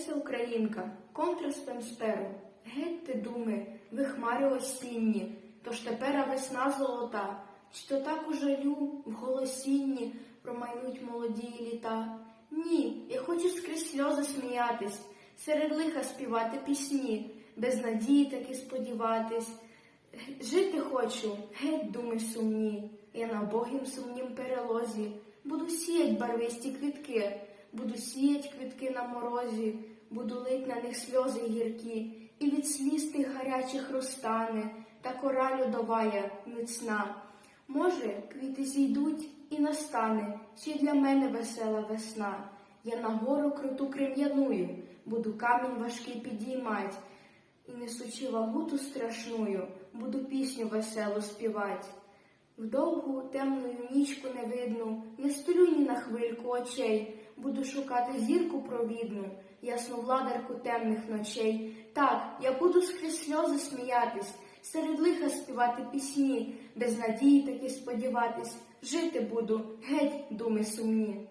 Леся Українка, контрастом сперу, геть ти думи, ви хмари осінні, тож тепер весна золота, чи то так у жалю в голосінні промайнуть молоді літа. Ні, я хочу скрізь сльози сміятись, серед лиха співати пісні, без надії таки сподіватись. Жити хочу, геть думи сумні, я на богім сумнім перелозі, буду сіять барвисті квітки, буду сіять квітки на морозі, буду лить на них сльози гіркі, і від сліз тих гарячих розтане, та кора льодовая міцна. Може, квіти зійдуть і настане, ще для мене весела весна. Я на гору круту крем'яную, буду камінь важкий підіймать, і несучи вагуту страшную, буду пісню веселу співать. В довгу темною нічку невидну, не столю ні на хвильку очей, буду шукати зірку провідну, ясну владарку темних ночей. Так, я буду скрізь сльози сміятись, серед лиха співати пісні, без надії таки сподіватись, жити буду, геть думи сумні.